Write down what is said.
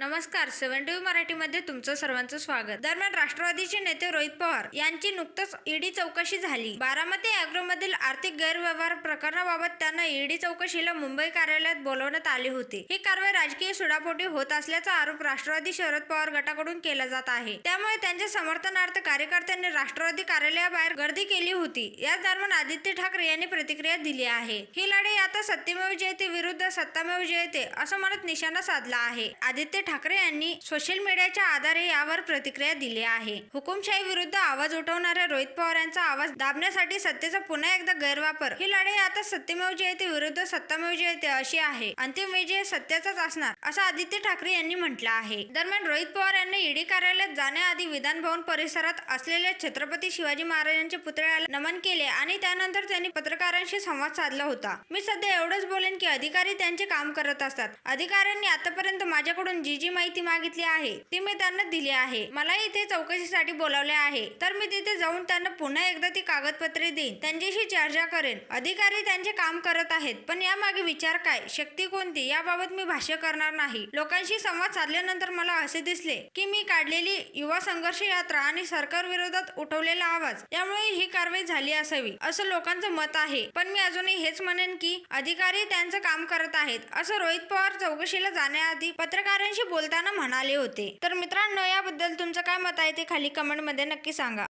नमस्कार seven TV मराठीमध्ये तुमचं सर्वांचं स्वागत. दरम्यान राष्ट्रवादीचे नेते रोहित पवार यांची नुकतंच ईडी चौकशी झाली. बारामती अॅग्रोमधील आर्थिक गैरव्यवहार प्रकरणाबाबत त्यांना ईडी चौकशीला मुंबई कार्यालयात बोलवण्यात आले होते. ही कारवाई राजकीय सुडापोटी होत असल्याचा आरोप राष्ट्रवादी शरद पवार गटाकडून केला जात आहे. त्यामुळे त्यांच्या समर्थनार्थ कार्यकर्त्यांनी राष्ट्रवादी कार्यालयाबाहेर गर्दी केली होती. याच दरम्यान आदित्य ठाकरे यांनी प्रतिक्रिया दिली आहे. ही लढाई आता सत्यमेव जयते विरुद्ध सत्तामेव जयते असं म्हणत निशाणा साधला आहे. आदित्य ठाकरे यांनी सोशल मीडियाच्या आधारे यावर प्रतिक्रिया दिली आहे. हुकुमशाही विरुद्ध आवाज उठवणाऱ्या रोहित पवार यांचा आवाज दाबण्यासाठी सत्तेचा पुन्हा एकदा गैरवापर. ही लढाई आता सत्तेमेव जयते विरुद्ध सत्तामेव जयते अशी आहे. अंतिम विजय सत्याचाच असणार असं आदित्य ठाकरे यांनी म्हटलं आहे. दरम्यान रोहित पवार यांनी ईडी कार्यालयात जाण्याआधी विधान भवन परिसरात असलेल्या छत्रपती शिवाजी महाराजांच्या पुतळ्याला नमन केले आणि त्यानंतर त्यांनी पत्रकारांशी संवाद साधला होता. मी सध्या एवढंच बोलेन की अधिकारी त्यांचे काम करत असतात. अधिकाऱ्यांनी आतापर्यंत माझ्याकडून जी जी माहिती मागितली आहे ती मी त्यांना दिली आहे. मला इथे चौकशीसाठी बोलावले आहे. तर मी तिथे जाऊन त्यांना पुन्हा एकदा ती कागदपत्रे देईन. त्यांच्याशी चर्चा करेन. अधिकारी त्यांचे काम करत आहेत. पण यामागे विचार काय? शक्ती कोणती? याबाबत मी भाष्य करणार नाही. लोकांशी संवाद साधल्यानंतर मला असे दिसले की मी काढलेली युवा संघर्ष यात्रा आणि सरकार विरोधात उठवलेला आवाज यामुळे ही कारवाई झाली असावी असं लोकांचं मत आहे. पण मी अजूनही हेच म्हणेन की अधिकारी त्यांचं काम करत आहेत असं रोहित पवार चौकशीला जाण्याआधी पत्रकारांशी बोलताना म्हणाले होते. तर मित्रांनो याबद्दल तुमचं काय मत आहे ते खाली कमेंटमध्ये नक्की सांगा.